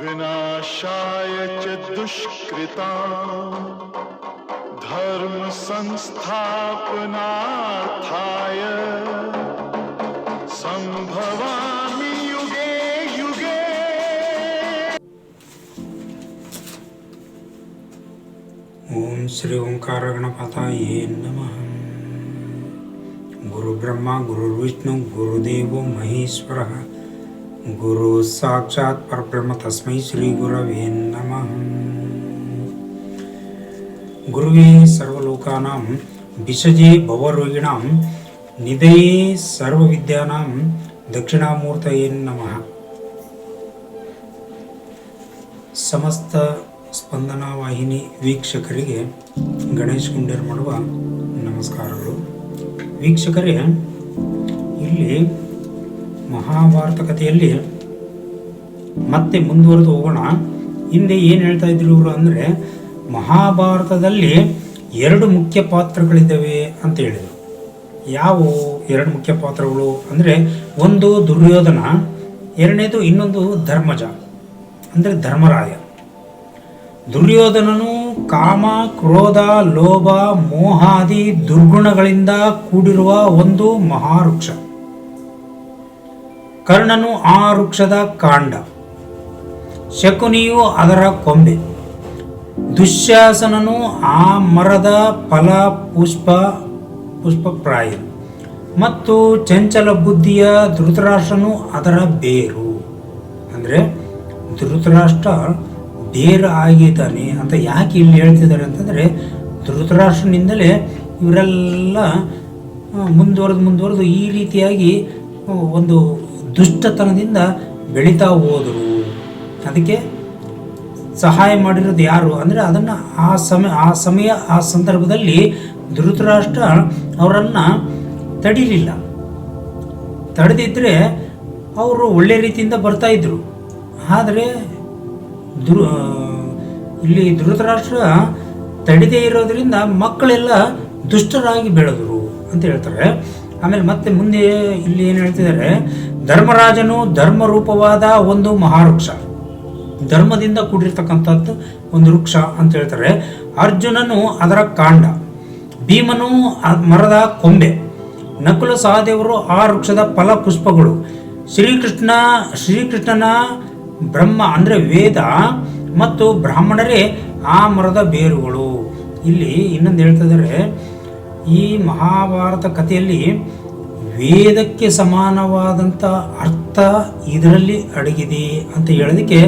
विनाशाय च दुष्कृता धर्म संस्थापनार्थाय संभवामि युगे युगे। ओम श्री ओंकार गणपताये नमः। गुरु ब्रह्मा गुरुर्विष्णु, गुरुदेव महेश्वरः। ಗುರು ಸಾಕ್ಷಾತ್ ಪರಬ್ರಹ್ಮ ತಸ್ಮೈ ಶ್ರೀ ಗುರವೇ ನಮಃ ಗುರುವೇ ಸರ್ವಲೋಕಾನಾಂ ಬಿಷಜೇ ಭವರೋಗಿಣ ನಿಧಯೇ ಸರ್ವವಿದ್ಯಾನಾಂ ದಕ್ಷಿಣಾಮೂರ್ತಯೇ ನಮಃ ಸಮಸ್ತ ಸ್ಪಂದನಾ ವಾಹಿನಿ ವೀಕ್ಷಕರಿಗೆ ಗಣೇಶ್ ಗುಂಡೇರ್ ಮಾಡುವ ನಮಸ್ಕಾರಗಳು. ವೀಕ್ಷಕರೇ, ಇಲ್ಲಿ ಮಹಾಭಾರತ ಕಥೆಯಲ್ಲಿ ಮತ್ತೆ ಮುಂದುವರೆದು ಹೋಗೋಣ. ಹಿಂದೆ ಏನು ಹೇಳ್ತಾ ಇದ್ರು ಇವರು ಅಂದರೆ, ಮಹಾಭಾರತದಲ್ಲಿ ಎರಡು ಮುಖ್ಯ ಪಾತ್ರಗಳಿದ್ದಾವೆ ಅಂತ ಹೇಳಿದರು. ಯಾವ ಎರಡು ಮುಖ್ಯ ಪಾತ್ರಗಳು ಅಂದರೆ, ಒಂದು ದುರ್ಯೋಧನ, ಎರಡನೇದು ಇನ್ನೊಂದು ಧರ್ಮಜ, ಅಂದರೆ ಧರ್ಮರಾಯ. ದುರ್ಯೋಧನನು ಕಾಮ, ಕ್ರೋಧ, ಲೋಭ, ಮೋಹಾದಿ ದುರ್ಗುಣಗಳಿಂದ ಕೂಡಿರುವ ಒಂದು ಮಹಾವೃಕ್ಷ. ಕರ್ಣನು ಆ ವೃಕ್ಷದ ಕಾಂಡ. ಶಕುನಿಯು ಅದರ ಕೊಂಬೆ. ದುಶ್ಯಾಸನನು ಆ ಮರದ ಫಲ ಪುಷ್ಪ, ಪುಷ್ಪಪ್ರಾಯ. ಮತ್ತು ಚಂಚಲ ಬುದ್ಧಿಯ ಧೃತರಾಷ್ಟ್ರನು ಅದರ ಬೇರು. ಅಂದರೆ ಧೃತರಾಷ್ಟ್ರ ಬೇರು ಆಗಿದ್ದಾನೆ ಅಂತ ಯಾಕೆ ಇಲ್ಲಿ ಹೇಳ್ತಿದ್ದಾರೆ ಅಂತಂದರೆ ಧೃತರಾಷ್ಟ್ರನಿಂದಲೇ ಇವರೆಲ್ಲ ಮುಂದುವರೆದು ಮುಂದುವರೆದು ಈ ರೀತಿಯಾಗಿ ಒಂದು ದುಷ್ಟತನದಿಂದ ಬೆಳೀತಾ ಹೋದರು. ಅದಕ್ಕೆ ಸಹಾಯ ಮಾಡಿರೋದು ಯಾರು? ಅಂದರೆ ಅದನ್ನು ಆ ಸಮಯ ಆ ಸಮಯ, ಆ ಸಂದರ್ಭದಲ್ಲಿ ಧೃತರಾಷ್ಟ್ರ ಅವರನ್ನು ತಡೀಲಿಲ್ಲ. ತಡೆದಿದ್ದರೆ ಅವರು ಒಳ್ಳೆ ರೀತಿಯಿಂದ ಬರ್ತಾ ಇದ್ರು. ಆದರೆ ಧ್ರು ಇಲ್ಲಿ ಧೃತರಾಷ್ಟ್ರ ತಡೆದೇ ಇರೋದ್ರಿಂದ ಮಕ್ಕಳೆಲ್ಲ ದುಷ್ಟರಾಗಿ ಬೆಳೆದರು ಅಂತ ಹೇಳ್ತಾರೆ. ಆಮೇಲೆ ಮತ್ತೆ ಮುಂದೆ ಇಲ್ಲಿ ಏನು ಹೇಳ್ತಿದ್ದಾರೆ? ಧರ್ಮರಾಜನು ಧರ್ಮರೂಪವಾದ ಒಂದು ಮಹಾವೃಕ್ಷ. ಧರ್ಮದಿಂದ ಕೂಡಿರ್ತಕ್ಕಂಥದ್ದು ಒಂದು ವೃಕ್ಷ ಅಂತ ಹೇಳ್ತಾರೆ. ಅರ್ಜುನನು ಅದರ ಕಾಂಡ. ಭೀಮನು ಮರದ ಕೊಂಬೆ. ನಕುಲ ಸಹದೇವರು ಆ ವೃಕ್ಷದ ಫಲ ಪುಷ್ಪಗಳು. ಶ್ರೀಕೃಷ್ಣ, ಶ್ರೀಕೃಷ್ಣನ ಬ್ರಹ್ಮ ಅಂದರೆ ವೇದ ಮತ್ತು ಬ್ರಾಹ್ಮಣರೇ ಆ ಮರದ ಬೇರುಗಳು. ಇಲ್ಲಿ ಇನ್ನೊಂದು ಹೇಳ್ತಿದ್ದಾರೆ ಈ ಮಹಾಭಾರತ ಕಥೆಯಲ್ಲಿ ವೇದಕ್ಕೆ ಸಮಾನವಾದಂಥ ಅರ್ಥ ಇದರಲ್ಲಿ ಅಡಗಿದೆ ಅಂತ ಹೇಳೋದಕ್ಕೆ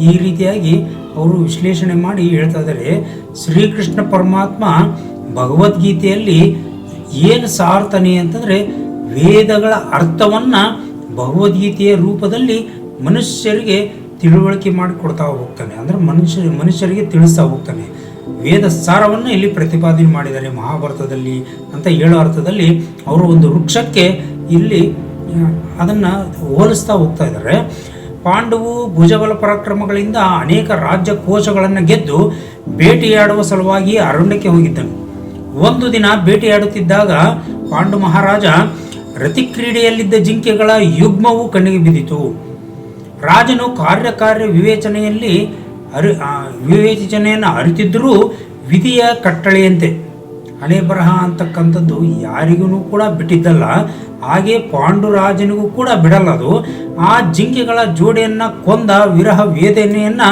ಈ ರೀತಿಯಾಗಿ ಅವರು ವಿಶ್ಲೇಷಣೆ ಮಾಡಿ ಹೇಳ್ತಾ ಇದ್ದಾರೆ. ಶ್ರೀಕೃಷ್ಣ ಪರಮಾತ್ಮ ಭಗವದ್ಗೀತೆಯಲ್ಲಿ ಏನು ಸಾರ್ತಾನೆ ಅಂತಂದರೆ ವೇದಗಳ ಅರ್ಥವನ್ನು ಭಗವದ್ಗೀತೆಯ ರೂಪದಲ್ಲಿ ಮನುಷ್ಯರಿಗೆ ತಿಳುವಳಿಕೆ ಮಾಡಿಕೊಡ್ತಾ ಹೋಗ್ತಾನೆ. ಅಂದರೆ ಮನುಷ್ಯ ಮನುಷ್ಯರಿಗೆ ತಿಳಿಸ್ತಾ ಹೋಗ್ತಾನೆ. ವೇದ ಸಾರವನ್ನು ಇಲ್ಲಿ ಪ್ರತಿಪಾದನೆ ಮಾಡಿದ್ದಾರೆ ಮಹಾಭಾರತದಲ್ಲಿ ಅಂತ ಹೇಳೋ ಅರ್ಥದಲ್ಲಿ ಅವರು ಒಂದು ವೃಕ್ಷಕ್ಕೆ ಇಲ್ಲಿ ಅದನ್ನು ಹೋಲಿಸ್ತಾ ಹೋಗ್ತಾ ಇದ್ದಾರೆ. ಪಾಂಡವು ಭುಜಬಲ ಪರಾಕ್ರಮಗಳಿಂದ ಅನೇಕ ರಾಜ್ಯ ಕೋಶಗಳನ್ನು ಗೆದ್ದು ಬೇಟೆಯಾಡುವ ಸಲುವಾಗಿ ಅರಣ್ಯಕ್ಕೆ ಹೋಗಿದ್ದನು. ಒಂದು ದಿನ ಬೇಟೆಯಾಡುತ್ತಿದ್ದಾಗ ಪಾಂಡು ಮಹಾರಾಜ ರತಿಕ್ರೀಡೆಯಲ್ಲಿದ್ದ ಜಿಂಕೆಗಳ ಯುಗ್ಮವು ಕಣ್ಣಿಗೆ ಬಿದ್ದಿತು. ರಾಜನು ಕಾರ್ಯಕಾರ್ಯ ವಿವೇಚನೆಯಲ್ಲಿ ಅರಿ ವಿವೇಚನೆಯನ್ನು ಅರಿತಿದ್ದರೂ ವಿಧಿಯ ಕಟ್ಟಳೆಯಂತೆ. ಹಣೆ ಬರಹ ಅಂತಕ್ಕಂಥದ್ದು ಯಾರಿಗೂ ಕೂಡ ಬಿಟ್ಟಿದ್ದಲ್ಲ, ಹಾಗೆ ಪಾಂಡುರಾಜನಿಗೂ ಕೂಡ ಬಿಡಲ್ಲ ಅದು. ಆ ಜಿಂಕೆಗಳ ಜೋಡಿಯನ್ನು ಕೊಂದ ವಿರಹ ವೇದನೆಯನ್ನು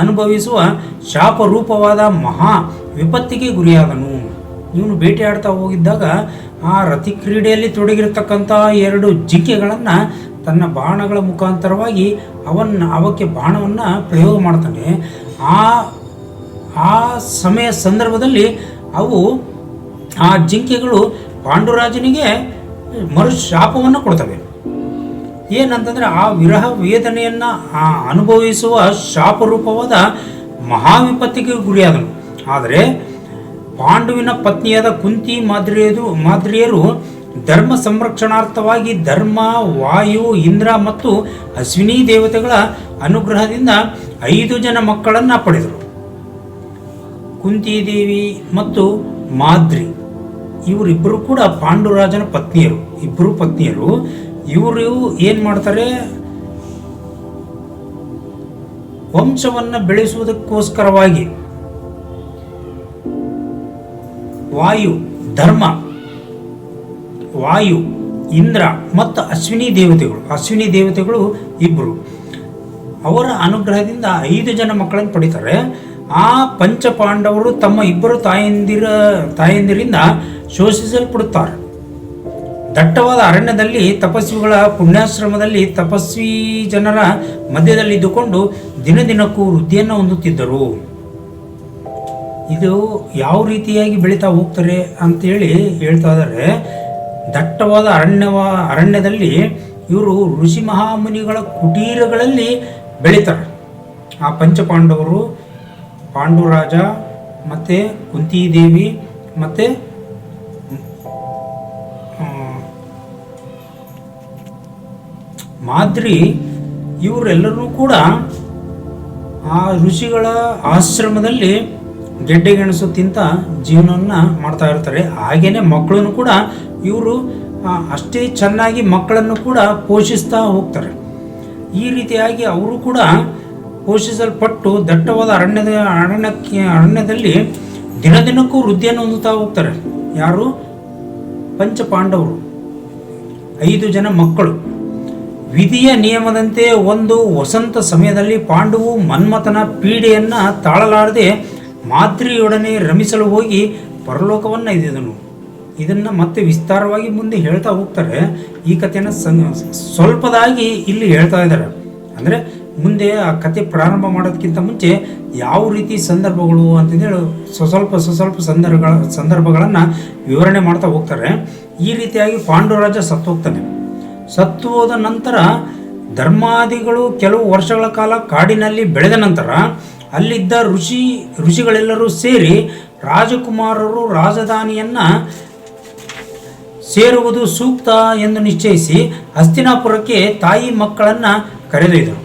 ಅನುಭವಿಸುವ ಶಾಪರೂಪವಾದ ಮಹಾ ವಿಪತ್ತಿಗೆ ಗುರಿಯಾದನು. ಇವನು ಬೇಟೆಯಾಡ್ತಾ ಹೋಗಿದ್ದಾಗ ಆ ರತಿ ಕ್ರೀಡೆಯಲ್ಲಿ ತೊಡಗಿರತಕ್ಕಂಥ ಎರಡು ಜಿಂಕೆಗಳನ್ನು ತನ್ನ ಬಾಣಗಳ ಮುಖಾಂತರವಾಗಿ ಅವನ್ನ ಅವಕ್ಕೆ ಬಾಣವನ್ನು ಪ್ರಯೋಗ ಮಾಡ್ತಾನೆ. ಆ ಆ ಸಮಯ ಸಂದರ್ಭದಲ್ಲಿ ಅವು ಆ ಜಿಂಕೆಗಳು ಪಾಂಡುರಾಜನಿಗೆ ಮರು ಶಾಪವನ್ನು ಕೊಡ್ತವೆ. ಏನಂತಂದ್ರೆ ಆ ವಿರಹ ವೇದನೆಯನ್ನು ಅನುಭವಿಸುವ ಶಾಪರೂಪವಾದ ಮಹಾವಿಪತ್ತಿಗೆ ಗುರಿಯಾದನು. ಆದರೆ ಪಾಂಡುವಿನ ಪತ್ನಿಯಾದ ಕುಂತಿ ಮಾದ್ರಿಯದು ಮಾದ್ರಿಯರು ಧರ್ಮ ಸಂರಕ್ಷಣಾರ್ಥವಾಗಿ ಧರ್ಮ, ವಾಯು, ಇಂದ್ರ ಮತ್ತು ಅಶ್ವಿನಿ ದೇವತೆಗಳ ಅನುಗ್ರಹದಿಂದ ಐದು ಜನ ಮಕ್ಕಳನ್ನು ಪಡೆದರು. ಕುಂತಿದೇವಿ ಮತ್ತು ಮಾದ್ರಿ, ಇವರಿಬ್ಬರು ಕೂಡ ಪಾಂಡುರಾಜನ ಪತ್ನಿಯರು. ಇಬ್ಬರು ಪತ್ನಿಯರು. ಇವರು ಏನು ಮಾಡ್ತಾರೆ? ವಂಶವನ್ನು ಬೆಳೆಸುವುದಕ್ಕೋಸ್ಕರವಾಗಿ ವಾಯು, ಧರ್ಮ, ವಾಯು, ಇಂದ್ರ ಮತ್ತು ಅಶ್ವಿನಿ ದೇವತೆಗಳು. ಅಶ್ವಿನಿ ದೇವತೆಗಳು ಇಬ್ಬರು ಅವರ ಅನುಗ್ರಹದಿಂದ ಐದು ಜನ ಮಕ್ಕಳನ್ನು ಪಡಿತಾರೆ. ಆ ಪಂಚಪಾಂಡವರು ತಮ್ಮ ಇಬ್ಬರು ತಾಯಂದಿರ, ತಾಯಂದಿರಿಂದ ಶೋಷಿಸಲ್ಪಡುತ್ತಾರೆ. ದಟ್ಟವಾದ ಅರಣ್ಯದಲ್ಲಿ ತಪಸ್ವಿಗಳ ಪುಣ್ಯಾಶ್ರಮದಲ್ಲಿ ತಪಸ್ವಿ ಜನರ ಮಧ್ಯದಲ್ಲಿದ್ದುಕೊಂಡು ದಿನ ದಿನಕ್ಕೂ ವೃದ್ಧಿಯನ್ನು ಹೊಂದುತ್ತಿದ್ದರು. ಇದು ಯಾವ ರೀತಿಯಾಗಿ ಬೆಳೀತಾ ಹೋಗ್ತಾರೆ ಅಂತೇಳಿ ಹೇಳ್ತಾ ಇದ್ದಾರೆ. ದಟ್ಟವಾದ ಅರಣ್ಯವ, ಅರಣ್ಯದಲ್ಲಿ ಇವರು ಋಷಿ ಮಹಾಮುನಿಗಳ ಕುಟೀರಗಳಲ್ಲಿ ಬೆಳೀತಾರೆ. ಆ ಪಂಚಪಾಂಡವರು, ಪಾಂಡುರಾಜ ಮತ್ತು ಕುಂತಿದೇವಿ ಮತ್ತು ಮಾದ್ರಿ ಇವರೆಲ್ಲರೂ ಕೂಡ ಆ ಋಷಿಗಳ ಆಶ್ರಮದಲ್ಲಿ ಗೆಡ್ಡೆ ಗೆಣಸು ತಿಂತ ಜೀವನವನ್ನ ಮಾಡ್ತಾ ಇರ್ತಾರೆ. ಹಾಗೇನೆ ಮಕ್ಕಳನ್ನು ಕೂಡ ಇವರು ಅಷ್ಟೇ ಚೆನ್ನಾಗಿ ಮಕ್ಕಳನ್ನು ಕೂಡ ಪೋಷಿಸ್ತಾ ಹೋಗ್ತಾರೆ. ಈ ರೀತಿಯಾಗಿ ಅವರು ಕೂಡ ಪೋಷಿಸಲ್ಪಟ್ಟು ದಟ್ಟವಾದ ಅರಣ್ಯದ, ಅರಣ್ಯಕ್ಕೆ, ಅರಣ್ಯದಲ್ಲಿ ದಿನ ದಿನಕ್ಕೂ ವೃದ್ಧಿಯನ್ನು ಹೊಂದುತ್ತಾ ಹೋಗ್ತಾರೆ. ಯಾರು? ಪಂಚ ಪಾಂಡವರು ಐದು ಜನ ಮಕ್ಕಳು. ವಿಧಿಯ ನಿಯಮದಂತೆ ಒಂದು ವಸಂತ ಸಮಯದಲ್ಲಿ ಪಾಂಡವು ಮನ್ಮಥನ ಪೀಡೆಯನ್ನು ತಾಳಲಾರದೆ ಮಾದ್ರಿಯೊಡನೆ ರಮಿಸಲು ಹೋಗಿ ಪರಲೋಕವನ್ನು ಇದ್ದಿದನು ಇದನ್ನ ಮತ್ತೆ ವಿಸ್ತಾರವಾಗಿ ಮುಂದೆ ಹೇಳ್ತಾ ಹೋಗ್ತಾರೆ. ಈ ಕಥೆನ ಸಂ- ಸ್ವಲ್ಪದಾಗಿ ಇಲ್ಲಿ ಹೇಳ್ತಾ ಇದ್ದಾರೆ. ಅಂದ್ರೆ ಮುಂದೆ ಆ ಕತೆ ಪ್ರಾರಂಭ ಮಾಡೋದಕ್ಕಿಂತ ಮುಂಚೆ ಯಾವ ರೀತಿ ಸಂದರ್ಭಗಳು ಅಂತಂದೇಳಿ ಸ್ವಸ್ವಲ್ಪ ಸ್ವಸ್ವಲ್ಪ ಸಂದರ್ಭಗಳ, ಸಂದರ್ಭಗಳನ್ನು ವಿವರಣೆ ಮಾಡ್ತಾ ಹೋಗ್ತಾರೆ. ಈ ರೀತಿಯಾಗಿ ಪಾಂಡುರಾಜ ಸತ್ತು ಹೋಗ್ತಾನೆ ಸತ್ತು ಹೋದ ನಂತರ ಧರ್ಮಾದಿಗಳು ಕೆಲವು ವರ್ಷಗಳ ಕಾಲ ಕಾಡಿನಲ್ಲಿ ಬೆಳೆದ ನಂತರ ಅಲ್ಲಿದ್ದ ಋಷಿ, ಋಷಿಗಳೆಲ್ಲರೂ ಸೇರಿ ರಾಜಕುಮಾರರು ರಾಜಧಾನಿಯನ್ನ ಸೇರುವುದು ಸೂಕ್ತ ಎಂದು ನಿಶ್ಚಯಿಸಿ ಹಸ್ತಿನಾಪುರಕ್ಕೆ ತಾಯಿ ಮಕ್ಕಳನ್ನ ಕರೆದೊಯ್ದರು.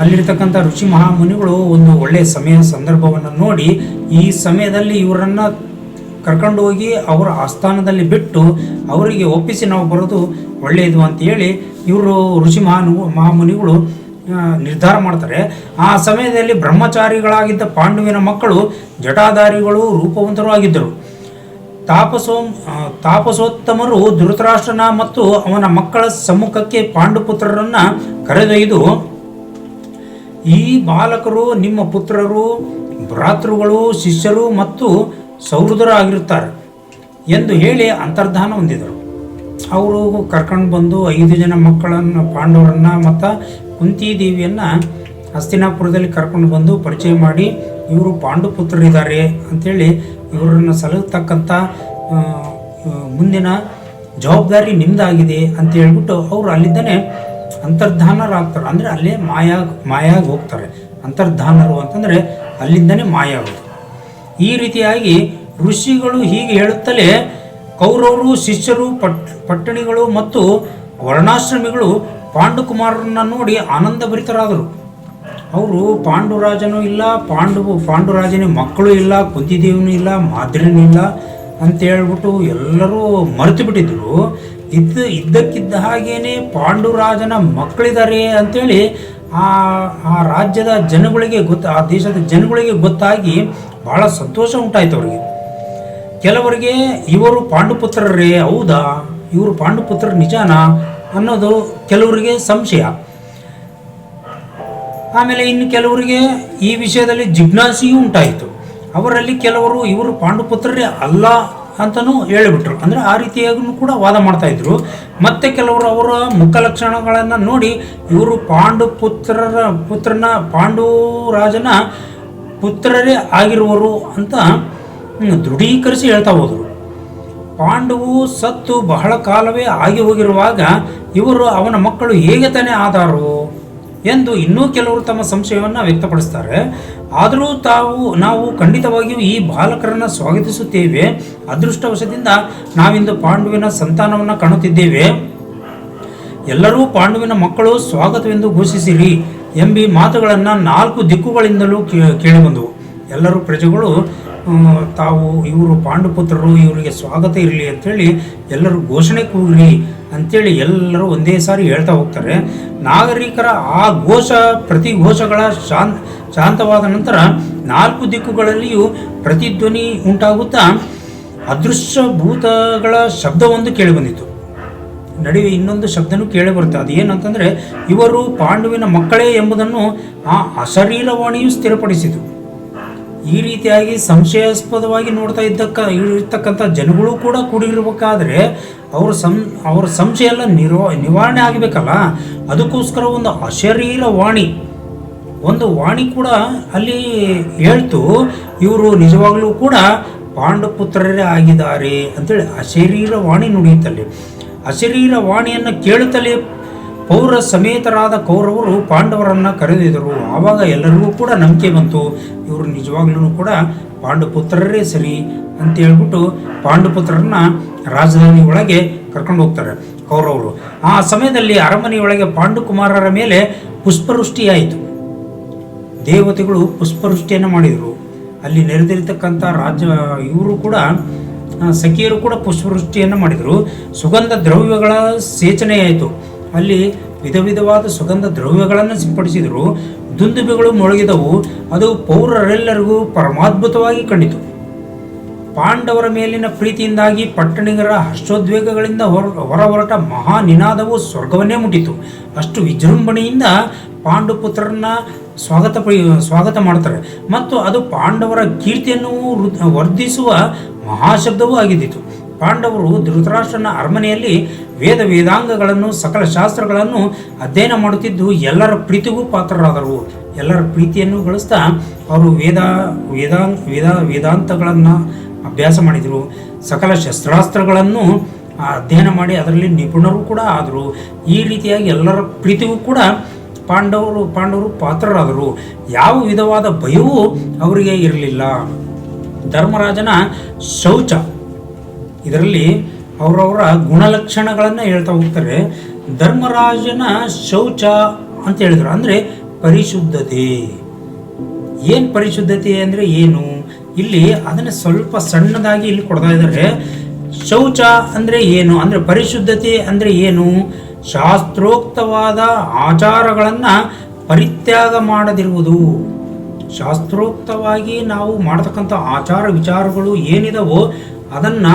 ಅಲ್ಲಿರ್ತಕ್ಕಂಥ ಋಷಿ ಮಹಾಮುನಿಗಳು ಒಂದು ಒಳ್ಳೆಯ ಸಮಯ ಸಂದರ್ಭವನ್ನು ನೋಡಿ ಈ ಸಮಯದಲ್ಲಿ ಇವರನ್ನು ಕರ್ಕೊಂಡು ಹೋಗಿ ಅವರ ಆಸ್ಥಾನದಲ್ಲಿ ಬಿಟ್ಟು ಅವರಿಗೆ ಒಪ್ಪಿಸಿ ನಾವು ಬರೋದು ಒಳ್ಳೆಯದು ಅಂತ ಹೇಳಿ ಇವರು ಋಷಿ ಮಹಾನು ಮಹಾಮುನಿಗಳು ನಿರ್ಧಾರ ಮಾಡ್ತಾರೆ. ಆ ಸಮಯದಲ್ಲಿ ಬ್ರಹ್ಮಚಾರಿಗಳಾಗಿದ್ದ ಪಾಂಡುವಿನ ಮಕ್ಕಳು ಜಟಾಧಾರಿಗಳು, ರೂಪವಂತರೂ ಆಗಿದ್ದರು. ತಾಪಸೋ ತಾಪಸೋತ್ತಮರು ಧೃತರಾಷ್ಟ್ರನ ಮತ್ತು ಅವನ ಮಕ್ಕಳ ಸಮ್ಮುಖಕ್ಕೆ ಪಾಂಡುಪುತ್ರರನ್ನ ಕರೆದೊಯ್ದು, ಈ ಬಾಲಕರು ನಿಮ್ಮ ಪುತ್ರರು, ಭ್ರಾತೃಗಳು, ಶಿಷ್ಯರು ಮತ್ತು ಸೌಹೃದರು ಆಗಿರುತ್ತಾರೆ ಎಂದು ಹೇಳಿ ಅಂತರ್ಧಾನ ಹೊಂದಿದರು. ಅವರು ಕರ್ಕೊಂಡು ಬಂದು ಐದು ಜನ ಮಕ್ಕಳನ್ನು, ಪಾಂಡವರನ್ನ ಮತ್ತು ಕುಂತಿದೇವಿಯನ್ನ ಹಸ್ತಿನಾಪುರದಲ್ಲಿ ಕರ್ಕೊಂಡು ಬಂದು ಪರಿಚಯ ಮಾಡಿ, ಇವರು ಪಾಂಡುಪುತ್ರರಿದ್ದಾರೆ ಅಂಥೇಳಿ ಇವರನ್ನು ಸಲಹತಕ್ಕಂಥ ಮುಂದಿನ ಜವಾಬ್ದಾರಿ ನಿಮ್ಮದಾಗಿದೆ ಅಂತ ಹೇಳ್ಬಿಟ್ಟು ಅವರು ಅಲ್ಲಿದ್ದಾನೆ ಅಂತರ್ಧಾನರಾಗ್ತಾರೆ. ಅಂದರೆ ಅಲ್ಲೇ ಮಾಯಾ, ಮಾಯಾಗಿ ಹೋಗ್ತಾರೆ. ಅಂತರ್ಧಾನರು ಅಂತಂದರೆ ಅಲ್ಲಿಂದನೇ ಮಾಯ ಆಗೋದು ಈ ರೀತಿಯಾಗಿ ಋಷಿಗಳು ಹೀಗೆ ಹೇಳುತ್ತಲೇ ಕೌರವರು, ಶಿಷ್ಯರು, ಪಟ್, ಪಟ್ಟಣಿಗಳು ಮತ್ತು ವರ್ಣಾಶ್ರಮಿಗಳು ಪಾಂಡುಕುಮಾರರನ್ನ ನೋಡಿ ಆನಂದಭರಿತರಾದರು ಅವರು ಪಾಂಡುರಾಜನೂ ಇಲ್ಲ, ಪಾಂಡು, ಪಾಂಡುರಾಜನ ಮಕ್ಕಳು ಇಲ್ಲ, ಕುಂತಿದೇವನೂ ಇಲ್ಲ, ಮಾದ್ರಿನೂ ಇಲ್ಲ ಅಂತ ಹೇಳ್ಬಿಟ್ಟು ಎಲ್ಲರೂ ಮರೆತು ಬಿಟ್ಟಿದ್ರು ಇದ್ದ, ಇದ್ದಕ್ಕಿದ್ದ ಹಾಗೇನೆ ಪಾಂಡುರಾಜನ ಮಕ್ಕಳಿದ್ದಾರೆ ಅಂತೇಳಿ ಆ ಆ ರಾಜ್ಯದ ಜನಗಳಿಗೆ ಗೊತ್ತ, ಆ ದೇಶದ ಜನಗಳಿಗೆ ಗೊತ್ತಾಗಿ ಬಹಳ ಸಂತೋಷ ಉಂಟಾಯ್ತು ಅವರಿಗೆ. ಕೆಲವರಿಗೆ ಇವರು ಪಾಂಡುಪುತ್ರರೇ, ಹೌದಾ? ಇವರು ಪಾಂಡುಪುತ್ರ ನಿಜಾನಾ ಅನ್ನೋದು ಕೆಲವರಿಗೆ ಸಂಶಯ. ಆಮೇಲೆ ಇನ್ನು ಕೆಲವರಿಗೆ ಈ ವಿಷಯದಲ್ಲಿ ಜಿಜ್ಞಾಸೆಯೂ ಉಂಟಾಯಿತು. ಅವರಲ್ಲಿ ಕೆಲವರು ಇವರು ಪಾಂಡುಪುತ್ರರೇ ಅಲ್ಲ ಅಂತಲೂ ಹೇಳಿಬಿಟ್ರು. ಅಂದರೆ ಆ ರೀತಿಯಾಗೂ ಕೂಡ ವಾದ ಮಾಡ್ತಾಯಿದ್ರು ಮತ್ತೆ ಕೆಲವರು ಅವರ ಮುಖ ಲಕ್ಷಣಗಳನ್ನು ನೋಡಿ ಇವರು ಪಾಂಡು ಪುತ್ರರ ಪುತ್ರನ ಪಾಂಡು ರಾಜನ ಪುತ್ರರೇ ಆಗಿರುವರು ಅಂತ ದೃಢೀಕರಿಸಿ ಹೇಳ್ತಾ ಹೋದರು. ಪಾಂಡವು ಸತ್ತು ಬಹಳ ಕಾಲವೇ ಆಗಿ ಹೋಗಿರುವಾಗ ಇವರು ಅವನ ಮಕ್ಕಳು ಹೇಗೆ ತಾನೇ ಆದಾರು ಎಂದು ಇನ್ನೂ ಕೆಲವರು ತಮ್ಮ ಸಂಶಯವನ್ನು ವ್ಯಕ್ತಪಡಿಸ್ತಾರೆ. ಆದರೂ ತಾವು, ನಾವು ಖಂಡಿತವಾಗಿಯೂ ಈ ಬಾಲಕರನ್ನು ಸ್ವಾಗತಿಸುತ್ತೇವೆ. ಅದೃಷ್ಟವಶದಿಂದ ನಾವಿಂದು ಪಾಂಡುವಿನ ಸಂತಾನವನ್ನು ಕಾಣುತ್ತಿದ್ದೇವೆ. ಎಲ್ಲರೂ ಪಾಂಡುವಿನ ಮಕ್ಕಳು ಸ್ವಾಗತವೆಂದು ಘೋಷಿಸಿರಿ ಎಂಬಿ ಮಾತುಗಳನ್ನು ನಾಲ್ಕು ದಿಕ್ಕುಗಳಿಂದಲೂ ಕೇಳಿಬಂದವು ಎಲ್ಲರೂ ಪ್ರಜೆಗಳು ತಾವು ಇವರು ಪಾಂಡುಪುತ್ರರು, ಇವರಿಗೆ ಸ್ವಾಗತ ಇರಲಿ ಅಂತೇಳಿ ಎಲ್ಲರೂ ಘೋಷಣೆ ಕೂಗ್ರಿ ಅಂತೇಳಿ ಎಲ್ಲರೂ ಒಂದೇ ಸಾರಿ ಹೇಳ್ತಾ ಹೋಗ್ತಾರೆ. ನಾಗರಿಕರ ಆ ಘೋಷ ಪ್ರತಿ ಘೋಷಗಳ ಶಾಂತ, ಶಾಂತವಾದ ನಂತರ ನಾಲ್ಕು ದಿಕ್ಕುಗಳಲ್ಲಿಯೂ ಪ್ರತಿಧ್ವನಿ ಉಂಟಾಗುತ್ತಾ ಅದೃಶ್ಯ ಭೂತಗಳ ಶಬ್ದವೊಂದು ಕೇಳಿಬಂದಿತು. ನಡುವೆ ಇನ್ನೊಂದು ಶಬ್ದನೂ ಕೇಳಿ ಬರುತ್ತೆ ಅದೇನಂತಂದರೆ ಇವರು ಪಾಂಡುವಿನ ಮಕ್ಕಳೇ ಎಂಬುದನ್ನು ಆ ಅಶರೀರವಾಣಿಯು ಸ್ಥಿರಪಡಿಸಿತು. ಈ ರೀತಿಯಾಗಿ ಸಂಶಯಾಸ್ಪದವಾಗಿ ನೋಡ್ತಾ ಇದ್ದಕ್ಕ, ಇರ್ತಕ್ಕಂಥ ಜನಗಳು ಕೂಡ ಕೂಡಿರ್ಬೇಕಾದ್ರೆ ಅವ್ರ ಸಂ, ಅವ್ರ ಸಂಶಯ ಎಲ್ಲ ನಿರ್ವ, ನಿವಾರಣೆ ಆಗಬೇಕಲ್ಲ? ಅದಕ್ಕೋಸ್ಕರ ಒಂದು ಅಶರೀರ ವಾಣಿ, ಒಂದು ವಾಣಿ ಕೂಡ ಅಲ್ಲಿ ಹೇಳ್ತು, ಇವರು ನಿಜವಾಗ್ಲೂ ಕೂಡ ಪಾಂಡುಪುತ್ರರೇ ಆಗಿದ್ದಾರೆ ಅಂತೇಳಿ ಅಶರೀರ ವಾಣಿ ನುಡಿಯುತ್ತಲ್ಲಿ. ಅಶರೀರ ವಾಣಿಯನ್ನು ಕೇಳುತ್ತಲೇ ಪೌರ ಸಮೇತರಾದ ಕೌರವರು ಪಾಂಡವರನ್ನು ಕರೆದಿದ್ದರು ಆವಾಗ ಎಲ್ಲರಿಗೂ ಕೂಡ ನಂಬಿಕೆ ಬಂತು. ಇವರು ನಿಜವಾಗ್ಲೂ ಕೂಡ ಪಾಂಡುಪುತ್ರರೇ ಸರಿ ಅಂತ ಹೇಳ್ಬಿಟ್ಟು ಪಾಂಡುಪುತ್ರರನ್ನ ರಾಜಧಾನಿ ಒಳಗೆ ಕರ್ಕೊಂಡು ಹೋಗ್ತಾರೆ ಕೌರವರು. ಆ ಸಮಯದಲ್ಲಿ ಅರಮನೆಯೊಳಗೆ ಪಾಂಡುಕುಮಾರರ ಮೇಲೆ ಪುಷ್ಪವೃಷ್ಟಿಯಾಯಿತು. ದೇವತೆಗಳು ಪುಷ್ಪವೃಷ್ಟಿಯನ್ನು ಮಾಡಿದರು. ಅಲ್ಲಿ ನೆರೆದಿರ್ತಕ್ಕಂಥ ರಾಜ, ಇವರು ಕೂಡ ಸಖಿಯರು ಕೂಡ ಪುಷ್ಪವೃಷ್ಟಿಯನ್ನು ಮಾಡಿದರು. ಸುಗಂಧ ದ್ರವ್ಯಗಳ ಸೇಚನೆಯಾಯಿತು. ಅಲ್ಲಿ ವಿಧ ವಿಧವಾದ ಸುಗಂಧ ದ್ರವ್ಯಗಳನ್ನು ಸಿಂಪಡಿಸಿದರು. ದುಂದುಬಿಗಳು ಮೊಳಗಿದವು. ಅದು ಪೌರರೆಲ್ಲರಿಗೂ ಪರಮಾದ್ಭುತವಾಗಿ ಕಂಡಿತು. ಪಾಂಡವರ ಮೇಲಿನ ಪ್ರೀತಿಯಿಂದಾಗಿ ಪಟ್ಟಣಿಗರ ಹರ್ಷೋದ್ವೇಗಗಳಿಂದ ಹೊರ ಹೊರ ಹೊರಟ ಮಹಾ ನಿನಾದವು ಸ್ವರ್ಗವನ್ನೇ ಮುಟ್ಟಿತು. ಅಷ್ಟು ವಿಜೃಂಭಣೆಯಿಂದ ಪಾಂಡುಪುತ್ರರನ್ನ ಸ್ವಾಗತ ಸ್ವಾಗತ ಮಾಡ್ತಾರೆ ಮತ್ತು ಅದು ಪಾಂಡವರ ಕೀರ್ತಿಯನ್ನು ವರ್ಧಿಸುವ ಮಹಾಶಬ್ದವೂ ಆಗಿದ್ದಿತು. ಪಾಂಡವರು ಧೃತರಾಷ್ಟ್ರನ ಅರಮನೆಯಲ್ಲಿ ವೇದ ವೇದಾಂಗಗಳನ್ನು, ಸಕಲ ಶಾಸ್ತ್ರಗಳನ್ನು ಅಧ್ಯಯನ ಮಾಡುತ್ತಿದ್ದು ಎಲ್ಲರ ಪ್ರೀತಿಗೂ ಪಾತ್ರರಾದರು. ಎಲ್ಲರ ಪ್ರೀತಿಯನ್ನು ಗಳಿಸ್ತಾ ಅವರು ವೇದ ವೇದಾಂಗ ವೇದ, ವೇದಾಂತಗಳನ್ನು ಅಭ್ಯಾಸ ಮಾಡಿದರು. ಸಕಲ ಶಸ್ತ್ರಾಸ್ತ್ರಗಳನ್ನು ಅಧ್ಯಯನ ಮಾಡಿ ಅದರಲ್ಲಿ ನಿಪುಣರು ಕೂಡ ಆದರು. ಈ ರೀತಿಯಾಗಿ ಎಲ್ಲರ ಪ್ರೀತಿಗೂ ಕೂಡ ಪಾಂಡವರು ಪಾಂಡವರು ಪಾತ್ರರಾದರು. ಯಾವ ವಿಧವಾದ ಭಯವೂ ಅವರಿಗೆ ಇರಲಿಲ್ಲ. ಧರ್ಮರಾಜನ ಶೌಚ ಇದರಲ್ಲಿ ಅವರವರ ಗುಣಲಕ್ಷಣಗಳನ್ನು ಹೇಳ್ತಾ ಹೋಗ್ತಾರೆ. ಧರ್ಮರಾಜನ ಶೌಚ ಅಂತ ಹೇಳಿದ್ರು. ಅಂದರೆ ಪರಿಶುದ್ಧತೆ. ಏನು ಪರಿಶುದ್ಧತೆ ಅಂದರೆ ಏನು? ಇಲ್ಲಿ ಅದನ್ನು ಸ್ವಲ್ಪ ಸಣ್ಣದಾಗಿ ಇಲ್ಲಿ ಕೊಡ್ತಾ ಇದ್ದಾರೆ. ಶೌಚ ಅಂದರೆ ಏನು? ಅಂದರೆ ಪರಿಶುದ್ಧತೆ ಅಂದರೆ ಏನು? ಶಾಸ್ತ್ರೋಕ್ತವಾದ ಆಚಾರಗಳನ್ನು ಪರಿತ್ಯಾಗ ಮಾಡದಿರುವುದು. ಶಾಸ್ತ್ರೋಕ್ತವಾಗಿ ನಾವು ಮಾಡತಕ್ಕಂಥ ಆಚಾರ ವಿಚಾರಗಳು ಏನಿದಾವೋ ಅದನ್ನು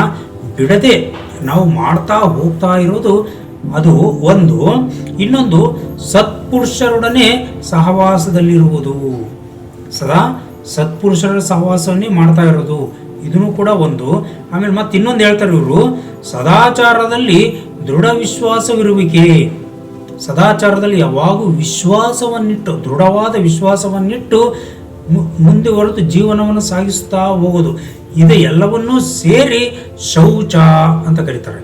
ಬಿಡದೆ ನಾವು ಮಾಡ್ತಾ ಹೋಗ್ತಾ ಇರೋದು ಅದು ಒಂದು. ಇನ್ನೊಂದು, ಸತ್ಪುರುಷರೊಡನೆ ಸಹವಾಸದಲ್ಲಿರುವುದು. ಸದಾ ಸತ್ಪುರುಷರ ಸಹವಾಸವನ್ನೇ ಮಾಡ್ತಾ ಇರೋದು. ಇದನ್ನು ಕೂಡ ಒಂದು. ಆಮೇಲೆ ಮತ್ತೆ ಇನ್ನೊಂದು ಹೇಳ್ತಾರೆ ಇವರು, ಸದಾಚಾರದಲ್ಲಿ ದೃಢ ವಿಶ್ವಾಸವಿರುವಿಕೆ. ಸದಾಚಾರದಲ್ಲಿ ಯಾವಾಗೂ ವಿಶ್ವಾಸವನ್ನಿಟ್ಟು, ದೃಢವಾದ ವಿಶ್ವಾಸವನ್ನಿಟ್ಟು ಮುಂದೆ ಹೊರತು ಜೀವನವನ್ನು ಸಾಗಿಸ್ತಾ ಹೋಗೋದು. ಇದು ಎಲ್ಲವನ್ನೂ ಸೇರಿ ಶೌಚ ಅಂತ ಕರೀತಾರೆ.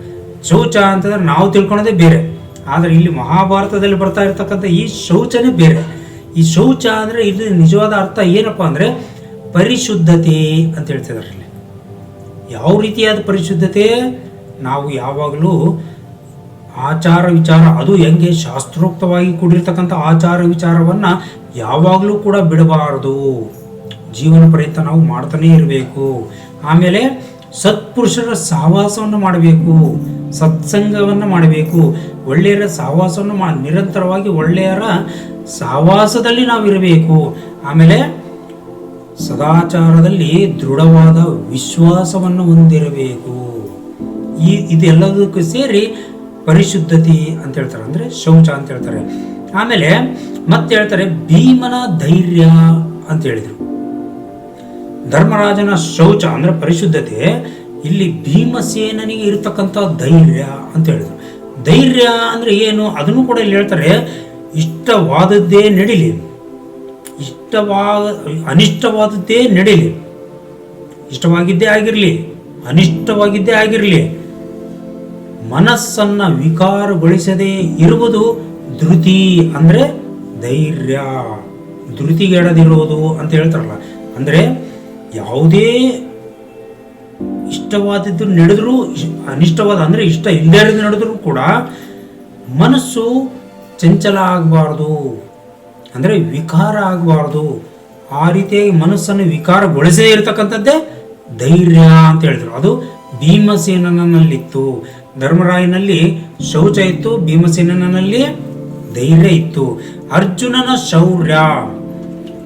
ಶೌಚ ಅಂತಂದ್ರೆ ನಾವು ತಿಳ್ಕೊಳೋದೇ ಬೇರೆ. ಆದರೆ ಇಲ್ಲಿ ಮಹಾಭಾರತದಲ್ಲಿ ಬರ್ತಾ ಇರತಕ್ಕಂಥ ಈ ಶೌಚನೇ ಬೇರೆ. ಈ ಶೌಚ ಅಂದರೆ ಇಲ್ಲಿ ನಿಜವಾದ ಅರ್ಥ ಏನಪ್ಪ ಅಂದರೆ ಪರಿಶುದ್ಧತೆ ಅಂತ ಹೇಳ್ತಿದ್ದಾರೆ ಇಲ್ಲಿ. ಯಾವ ರೀತಿಯಾದ ಪರಿಶುದ್ಧತೆ? ನಾವು ಯಾವಾಗಲೂ ಆಚಾರ ವಿಚಾರ, ಅದು ಹೆಂಗೆ ಶಾಸ್ತ್ರೋಕ್ತವಾಗಿ ಕೂಡಿರ್ತಕ್ಕಂಥ ಆಚಾರ ವಿಚಾರವನ್ನು ಯಾವಾಗಲೂ ಕೂಡ ಬಿಡಬಾರದು. ಜೀವನ ಪ್ರಯತ್ನ ನಾವು ಮಾಡ್ತಾನೇ ಇರಬೇಕು. ಆಮೇಲೆ ಸತ್ಪುರುಷರ ಸಹವಾಸವನ್ನು ಮಾಡಬೇಕು. ಸತ್ಸಂಗವನ್ನು ಮಾಡಬೇಕು. ಒಳ್ಳೆಯರ ಸಹವಾಸವನ್ನು ಮಾ, ನಿರಂತರವಾಗಿ ಒಳ್ಳೆಯರ ಸಹವಾಸದಲ್ಲಿ ನಾವು ಇರಬೇಕು ಆಮೇಲೆ ಸದಾಚಾರದಲ್ಲಿ ದೃಢವಾದ ವಿಶ್ವಾಸವನ್ನು ಹೊಂದಿರಬೇಕು. ಈ, ಇದೆಲ್ಲದಕ್ಕೂ ಸೇರಿ ಪರಿಶುದ್ಧತೆ ಅಂತ ಹೇಳ್ತಾರೆ. ಅಂದರೆ ಶೌಚ ಅಂತ ಹೇಳ್ತಾರೆ. ಆಮೇಲೆ ಮತ್ತೆ ಹೇಳ್ತಾರೆ ಭೀಮನ ಧೈರ್ಯ ಅಂತ ಹೇಳಿದರು. ಧರ್ಮರಾಜನ ಶೌಚ ಅಂದರೆ ಪರಿಶುದ್ಧತೆ ಇಲ್ಲಿ ಭೀಮಸೇನನಿಗೆ ಇರತಕ್ಕಂಥ ಧೈರ್ಯ ಅಂತ ಹೇಳಿದ್ರು. ಧೈರ್ಯ ಅಂದರೆ ಏನು? ಅದನ್ನು ಕೂಡ ಇಲ್ಲಿ ಹೇಳ್ತಾರೆ ಇಷ್ಟವಾದದ್ದೇ ನಡೀಲಿ. ಇಷ್ಟವಾದ ಅನಿಷ್ಟವಾದದ್ದೇ ನಡೀಲಿ. ಇಷ್ಟವಾಗಿದ್ದೇ ಆಗಿರಲಿ, ಅನಿಷ್ಟವಾಗಿದ್ದೇ ಆಗಿರಲಿ. ಮನಸ್ಸನ್ನು ವಿಕಾರಗೊಳಿಸದೇ ಇರುವುದು ಧೃತಿ ಅಂದರೆ ಧೈರ್ಯ. ಧೃತಿಗೆಡದಿರೋದು ಅಂತ ಹೇಳ್ತಾರಲ್ಲ. ಅಂದರೆ ಯಾವುದೇ ಇಷ್ಟವಾದದ್ದು ನಡೆದರೂ ಅನಿಷ್ಟವಾದ ಅಂದರೆ ಇಷ್ಟ ಇಲ್ಲದೇ ಇರೋದು ನಡೆದರೂ ಕೂಡ ಮನಸ್ಸು ಚಂಚಲ ಆಗಬಾರ್ದು. ಅಂದರೆ ವಿಕಾರ ಆಗಬಾರ್ದು. ಆ ರೀತಿಯಾಗಿ ಮನಸ್ಸನ್ನು ವಿಕಾರಗೊಳಿಸದೇ ಇರತಕ್ಕಂಥದ್ದೇ ಧೈರ್ಯ ಅಂತ ಹೇಳಿದ್ರು ಅದು ಭೀಮಸೇನನಲ್ಲಿತ್ತು. ಧರ್ಮರಾಯನಲ್ಲಿ ಶೌಚ ಇತ್ತು, ಭೀಮಸೇನನಲ್ಲಿ ಧೈರ್ಯ ಇತ್ತು. ಅರ್ಜುನನ ಶೌರ್ಯ.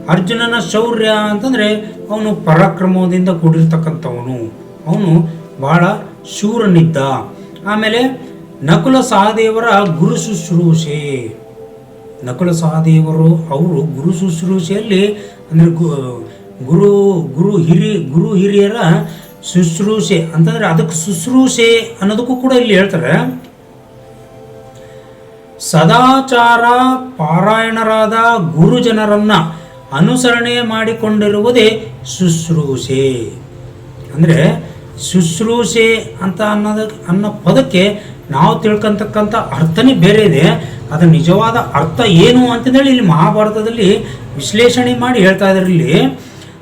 ಅರ್ಜುನನ ಶೌರ್ಯ ಅಂತಂದ್ರೆ ಅವನು ಪರಾಕ್ರಮದಿಂದ ಕೂಡಿರ್ತಕ್ಕಂಥವನು. ಅವನು ಬಹಳ ಶೂರನಿದ್ದ. ಆಮೇಲೆ ನಕುಲ ಸಹದೇವರ ಗುರು ಶುಶ್ರೂಷೆ. ನಕುಲ ಸಹದೇವರು, ಅವರು ಗುರು ಶುಶ್ರೂಷೆಯಲ್ಲಿ ಅಂದರೆ ಗುರು ಗುರು ಹಿರಿ ಗುರು ಹಿರಿಯರ ಶುಶ್ರೂಷೆ ಅಂತಂದ್ರೆ ಅದಕ್ಕೆ ಶುಶ್ರೂಷೆ ಅನ್ನೋದಕ್ಕೂ ಕೂಡ ಇಲ್ಲಿ ಹೇಳ್ತಾರೆ. ಸದಾಚಾರ ಪಾರಾಯಣರಾದ ಗುರುಜನರನ್ನ ಅನುಸರಣೆ ಮಾಡಿಕೊಂಡಿರುವುದೇ ಶುಶ್ರೂಷೆ. ಅಂದರೆ ಶುಶ್ರೂಷೆ ಅಂತ ಅನ್ನೋದ, ಅನ್ನೋ ಪದಕ್ಕೆ ನಾವು ತಿಳ್ಕೊಂತಕ್ಕಂಥ ಅರ್ಥನೇ ಬೇರೆ ಇದೆ. ಅದರ ನಿಜವಾದ ಅರ್ಥ ಏನು ಅಂತಂದೇಳಿ ಇಲ್ಲಿ ಮಹಾಭಾರತದಲ್ಲಿ ವಿಶ್ಲೇಷಣೆ ಮಾಡಿ ಹೇಳ್ತಾ ಇದ್ರಲ್ಲಿ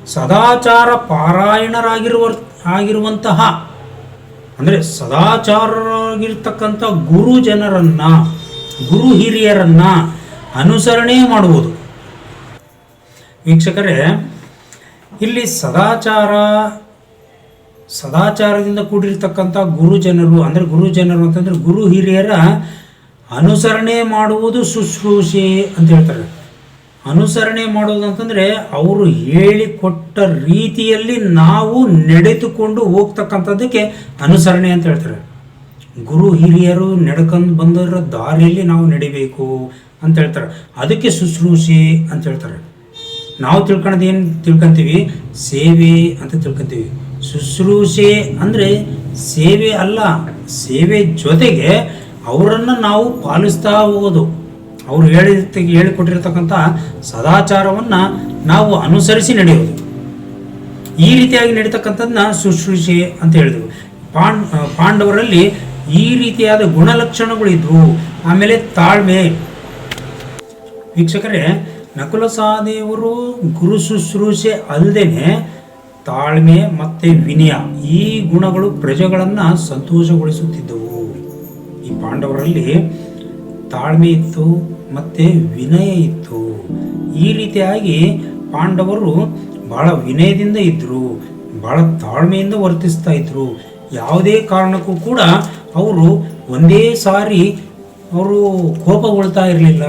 ಸದಾಚಾರ ಪಾರಾಯಣರಾಗಿರುವ ಆಗಿರುವಂತಹ, ಅಂದರೆ ಸದಾಚಾರರಾಗಿರ್ತಕ್ಕಂಥ ಗುರು ಜನರನ್ನ, ಗುರು ಹಿರಿಯರನ್ನ ಅನುಸರಣೆ ಮಾಡುವುದು. ವೀಕ್ಷಕರೇ, ಇಲ್ಲಿ ಸದಾಚಾರ, ಸದಾಚಾರದಿಂದ ಕೂಡಿರ್ತಕ್ಕಂಥ ಗುರುಜನರು ಅಂದರೆ ಗುರುಜನರು ಅಂತಂದ್ರೆ ಗುರು ಹಿರಿಯರ ಅನುಸರಣೆ ಮಾಡುವುದು ಶುಶ್ರೂಷೆ ಅಂತ ಹೇಳ್ತಾರೆ. ಅನುಸರಣೆ ಮಾಡೋದು ಅಂತಂದ್ರೆ ಅವರು ಹೇಳಿಕೊಟ್ಟ ರೀತಿಯಲ್ಲಿ ನಾವು ನಡೆದುಕೊಂಡು ಹೋಗ್ತಕ್ಕಂಥದ್ದಕ್ಕೆ ಅನುಸರಣೆ ಅಂತ ಹೇಳ್ತಾರೆ. ಗುರು ಹಿರಿಯರು ನಡ್ಕೊಂಡು ಬಂದಿರೋ ದಾರಿಯಲ್ಲಿ ನಾವು ನಡಿಬೇಕು ಅಂತ ಹೇಳ್ತಾರೆ. ಅದಕ್ಕೆ ಶುಶ್ರೂಷೆ ಅಂತ ಹೇಳ್ತಾರೆ. ನಾವು ತಿಳ್ಕೊಳೋದು ಏನು ತಿಳ್ಕೊಂತೀವಿ? ಸೇವೆ ಅಂತ ತಿಳ್ಕೊಂತೀವಿ. ಶುಶ್ರೂಷೆ ಅಂದರೆ ಸೇವೆ ಅಲ್ಲ, ಸೇವೆ ಜೊತೆಗೆ ಅವರನ್ನು ನಾವು ಪಾಲಿಸ್ತಾ ಹೋಗೋದು. ಅವ್ರು ಹೇಳಿ ಹೇಳಿಕೊಟ್ಟಿರ್ತಕ್ಕಂಥ ಸದಾಚಾರವನ್ನು ನಾವು ಅನುಸರಿಸಿ ನಡೆಯೋದು. ಈ ರೀತಿಯಾಗಿ ನಡೀತಕ್ಕಂಥದ್ದನ್ನ ಶುಶ್ರೂಷೆ ಅಂತ ಹೇಳಿದ್ರು. ಪಾಂಡ್ ಪಾಂಡವರಲ್ಲಿ ಈ ರೀತಿಯಾದ ಗುಣಲಕ್ಷಣಗಳಿದ್ವು ಆಮೇಲೆ ತಾಳ್ಮೆ. ವೀಕ್ಷಕರೇ ನಕುಲ ಸಹದೇವರು ಗುರು ಶುಶ್ರೂಷೆ ಅಲ್ಲದೇನೆ ತಾಳ್ಮೆ ಮತ್ತೆ ವಿನಯ ಈ ಗುಣಗಳು ಪ್ರಜೆಗಳನ್ನು ಸಂತೋಷಗೊಳಿಸುತ್ತಿದ್ದವು. ಈ ಪಾಂಡವರಲ್ಲಿ ತಾಳ್ಮೆ ಇತ್ತು ಮತ್ತೆ ವಿನಯ ಇತ್ತು. ಈ ರೀತಿಯಾಗಿ ಪಾಂಡವರು ಬಹಳ ವಿನಯದಿಂದ ಇದ್ದರು ಬಹಳ ತಾಳ್ಮೆಯಿಂದ ವರ್ತಿಸ್ತಾ ಇದ್ರು. ಯಾವುದೇ ಕಾರಣಕ್ಕೂ ಕೂಡ ಅವರು ಒಂದೇ ಸಾರಿ ಅವರು ಕೋಪಗೊಳ್ತಾ ಇರಲಿಲ್ಲ.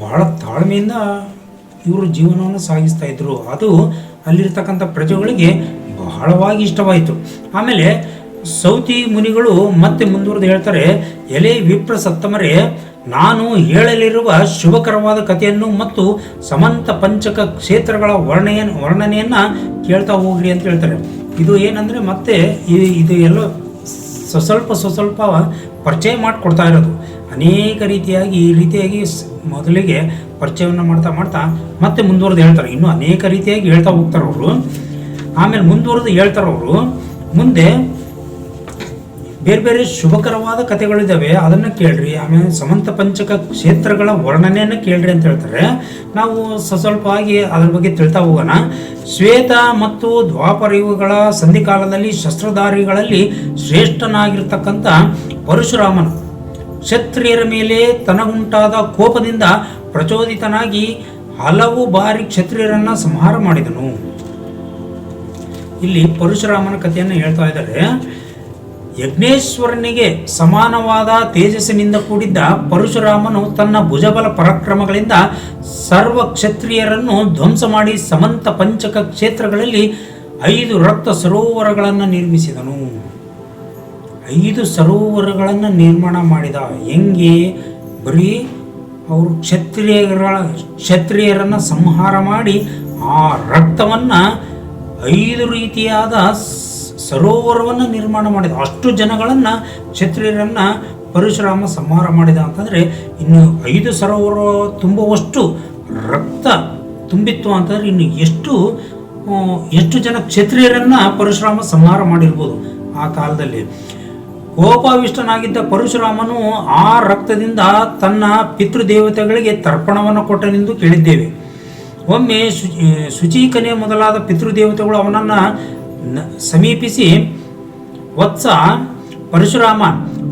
ಬಹಳ ತಾಳ್ಮೆಯಿಂದ ಇವರು ಜೀವನವನ್ನು ಸಾಗಿಸ್ತಾ ಇದ್ರು. ಅದು ಅಲ್ಲಿರ್ತಕ್ಕಂಥ ಪ್ರಜೆಗಳಿಗೆ ಬಹಳವಾಗಿ ಇಷ್ಟವಾಯಿತು. ಆಮೇಲೆ ಸೌತಿ ಮುನಿಗಳು ಮತ್ತೆ ಮುಂದುವರೆದು ಹೇಳ್ತಾರೆ, ಎಲೆ ವಿಪ್ರ ಸತ್ತಮರೆ ನಾನು ಹೇಳಲಿರುವ ಶುಭಕರವಾದ ಕಥೆಯನ್ನು ಮತ್ತು ಸಮಂತ ಪಂಚಕ ಕ್ಷೇತ್ರಗಳ ವರ್ಣೆಯ ವರ್ಣನೆಯನ್ನ ಕೇಳ್ತಾ ಹೋಗ್ರಿ ಅಂತ ಹೇಳ್ತಾರೆ. ಇದು ಏನಂದ್ರೆ ಮತ್ತೆ ಇದು ಎಲ್ಲ ಸ್ವಸ್ವಲ್ಪ ಸ್ವಸ್ವಲ್ಪ ಪರಿಚಯ ಮಾಡಿಕೊಡ್ತಾ ಇರೋದು. ಅನೇಕ ರೀತಿಯಾಗಿ ಈ ರೀತಿಯಾಗಿ ಮೊದಲಿಗೆ ಪರಿಚಯವನ್ನು ಮಾಡ್ತಾ ಮಾಡ್ತಾ ಮತ್ತೆ ಮುಂದುವರೆದು ಹೇಳ್ತಾರೆ. ಇನ್ನೂ ಅನೇಕ ರೀತಿಯಾಗಿ ಹೇಳ್ತಾ ಹೋಗ್ತಾರೆ ಅವರು ಆಮೇಲೆ ಮುಂದುವರೆದು ಹೇಳ್ತಾರೆ ಅವರು ಮುಂದೆ ಬೇರೆ ಬೇರೆ ಶುಭಕರವಾದ ಕಥೆಗಳಿದ್ದಾವೆ ಅದನ್ನು ಕೇಳ್ರಿ. ಆಮೇಲೆ ಸಮಂತ ಪಂಚಕ ಕ್ಷೇತ್ರಗಳ ವರ್ಣನೆಯನ್ನು ಕೇಳ್ರಿ ಅಂತ ಹೇಳ್ತಾರೆ. ನಾವು ಸ್ವಸ್ವಲ್ಪವಾಗಿ ಅದರ ಬಗ್ಗೆ ತಿಳ್ತಾ ಹೋಗೋಣ. ಶ್ವೇತ ಮತ್ತು ದ್ವಾಪರ ಯುಗಗಳ ಸಂಧಿಕಾಲದಲ್ಲಿ ಶಸ್ತ್ರಧಾರಿಗಳಲ್ಲಿ ಶ್ರೇಷ್ಠನಾಗಿರ್ತಕ್ಕಂಥ ಪರಶುರಾಮನು ಕ್ಷತ್ರಿಯರ ಮೇಲೆ ತನಗುಂಟಾದ ಕೋಪದಿಂದ ಪ್ರಚೋದಿತನಾಗಿ ಹಲವು ಬಾರಿ ಕ್ಷತ್ರಿಯರನ್ನ ಸಂಹಾರ ಮಾಡಿದನು. ಇಲ್ಲಿ ಪರಶುರಾಮನ ಕಥೆಯನ್ನು ಹೇಳ್ತಾ ಇದ್ದಾರೆ. ಯಜ್ಞೇಶ್ವರನಿಗೆ ಸಮಾನವಾದ ತೇಜಸ್ಸಿನಿಂದ ಕೂಡಿದ್ದ ಪರಶುರಾಮನು ತನ್ನ ಭುಜಬಲ ಪರಾಕ್ರಮಗಳಿಂದ ಸರ್ವ ಕ್ಷತ್ರಿಯರನ್ನು ಧ್ವಂಸ ಮಾಡಿ ಸಮಂತ ಪಂಚಕ ಕ್ಷೇತ್ರಗಳಲ್ಲಿ ಐದು ರಕ್ತ ಸರೋವರಗಳನ್ನು ನಿರ್ಮಿಸಿದನು. ಐದು ಸರೋವರಗಳನ್ನು ನಿರ್ಮಾಣ ಮಾಡಿದ. ಹೆಂಗೆ? ಬರೀ ಅವರು ಕ್ಷತ್ರಿಯರ, ಕ್ಷತ್ರಿಯರನ್ನು ಸಂಹಾರ ಮಾಡಿ ಆ ರಕ್ತವನ್ನು ಐದು ರೀತಿಯಾದ ಸರೋವರವನ್ನು ನಿರ್ಮಾಣ ಮಾಡಿದ. ಅಷ್ಟು ಜನಗಳನ್ನು ಕ್ಷತ್ರಿಯರನ್ನು ಪರಶುರಾಮ ಸಂಹಾರ ಮಾಡಿದ ಅಂತಂದರೆ ಇನ್ನು ಐದು ಸರೋವರ ತುಂಬುವಷ್ಟು ರಕ್ತ ತುಂಬಿತ್ತು ಅಂತಂದರೆ ಇನ್ನು ಎಷ್ಟು ಎಷ್ಟು ಜನ ಕ್ಷತ್ರಿಯರನ್ನು ಪರಶುರಾಮ ಸಂಹಾರ ಮಾಡಿರ್ಬೋದು ಆ ಕಾಲದಲ್ಲಿ. ಕೋಪಾವಿಷ್ಟನಾಗಿದ್ದ ಪರಶುರಾಮನು ಆ ರಕ್ತದಿಂದ ತನ್ನ ಪಿತೃದೇವತೆಗಳಿಗೆ ತರ್ಪಣವನ್ನು ಕೊಟ್ಟನೆಂದು ಕೇಳಿದ್ದೇವೆ. ಒಮ್ಮೆ ಶುಚಿ ಶುಚೀಕನೆ ಮೊದಲಾದ ಪಿತೃದೇವತೆಗಳು ಅವನನ್ನು ಸಮೀಪಿಸಿ, ವತ್ಸ ಪರಶುರಾಮ,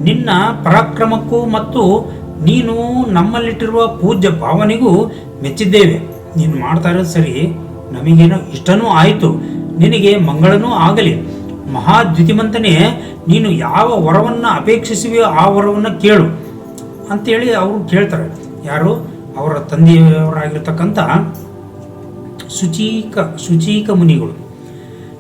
ನಿನ್ನ ಪರಾಕ್ರಮಕ್ಕೂ ಮತ್ತು ನೀನು ನಮ್ಮಲ್ಲಿಟ್ಟಿರುವ ಪೂಜ್ಯ ಭಾವನೆಗೂ ಮೆಚ್ಚಿದ್ದೇವೆ. ನೀನು ಮಾಡ್ತಾ ಇರೋದು ಸರಿ, ನಮಗೇನೋ ಇಷ್ಟನೂ ಆಯಿತು, ನಿನಗೆ ಮಂಗಳನೂ ಆಗಲಿ. ಮಹಾದ್ಯುತಿಮಂತನೇ, ನೀನು ಯಾವ ವರವನ್ನು ಅಪೇಕ್ಷಿಸುವೆಯೋ ಆ ವರವನ್ನು ಕೇಳು. ಅಂತೇಳಿ ಅವರು ಕೇಳ್ತಾರೆ. ಯಾರು? ಅವರ ತಂದೆಯವರಾಗಿರ್ತಕ್ಕಂಥ ಶುಚೀಕ ಶುಚೀಕ ಮುನಿಗಳು.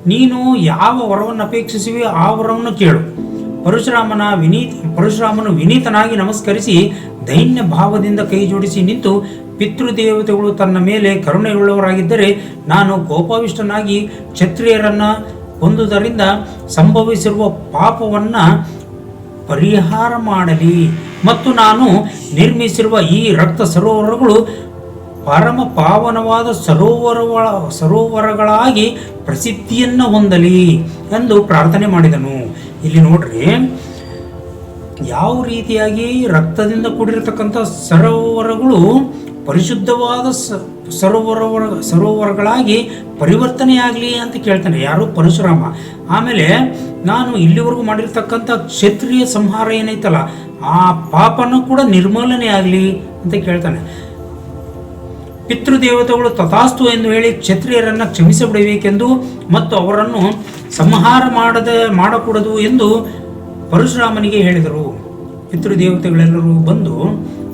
ನೀನು ಯಾವ ವರವನ್ನು ಅಪೇಕ್ಷಿಸುವಿ ಆ ವರವನ್ನು ಕೇಳು. ಪರಶುರಾಮನ ವಿನೀತ, ಪರಶುರಾಮನು ವಿನೀತನಾಗಿ ನಮಸ್ಕರಿಸಿ ದೈನ್ಯ ಭಾವದಿಂದ ಕೈ ಜೋಡಿಸಿ ನಿಂತು ಪಿತೃದೇವತೆಗಳು ತನ್ನ ಮೇಲೆ ಕರುಣೆಯುಳ್ಳವರಾಗಿದ್ದರೆ ನಾನು ಕೋಪಾವಿಷ್ಟನಾಗಿ ಕ್ಷತ್ರಿಯರನ್ನು ಹೊಂದುವುದರಿಂದ ಸಂಭವಿಸಿರುವ ಪಾಪವನ್ನು ಪರಿಹಾರ ಮಾಡಲಿ. ಮತ್ತು ನಾನು ನಿರ್ಮಿಸಿರುವ ಈ ರಕ್ತ ಸರೋವರಗಳು ಪರಮ ಪಾವನವಾದ ಸರೋವರಗಳ ಸರೋವರಗಳಾಗಿ ಪ್ರಸಿದ್ಧಿಯನ್ನು ಹೊಂದಲಿ ಎಂದು ಪ್ರಾರ್ಥನೆ ಮಾಡಿದನು. ಇಲ್ಲಿ ನೋಡ್ರಿ, ಯಾವ ರೀತಿಯಾಗಿ ರಕ್ತದಿಂದ ಕೂಡಿರತಕ್ಕಂಥ ಸರೋವರಗಳು ಪರಿಶುದ್ಧವಾದ ಸ- ಸರೋವರ ಸರೋವರಗಳಾಗಿ ಪರಿವರ್ತನೆಯಾಗಲಿ ಅಂತ ಕೇಳ್ತಾನೆ. ಯಾರು? ಪರಶುರಾಮ. ಆಮೇಲೆ, ನಾನು ಇಲ್ಲಿವರೆಗೂ ಮಾಡಿರ್ತಕ್ಕಂಥ ಕ್ಷತ್ರಿಯ ಸಂಹಾರ ಏನೈತಲ್ಲ, ಆ ಪಾಪನೂ ಕೂಡ ನಿರ್ಮೂಲನೆ ಆಗಲಿ ಅಂತ ಕೇಳ್ತಾನೆ. ಪಿತೃದೇವತೆಗಳು ತಥಾಸ್ತು ಎಂದು ಹೇಳಿ ಕ್ಷತ್ರಿಯರನ್ನು ಕ್ಷಮಿಸಿಬಿಡಬೇಕೆಂದು ಮತ್ತು ಅವರನ್ನು ಸಂಹಾರ ಮಾಡದ ಮಾಡಕೂಡದು ಎಂದು ಪರಶುರಾಮನಿಗೆ ಹೇಳಿದರು. ಪಿತೃದೇವತೆಗಳೆಲ್ಲರೂ ಬಂದು,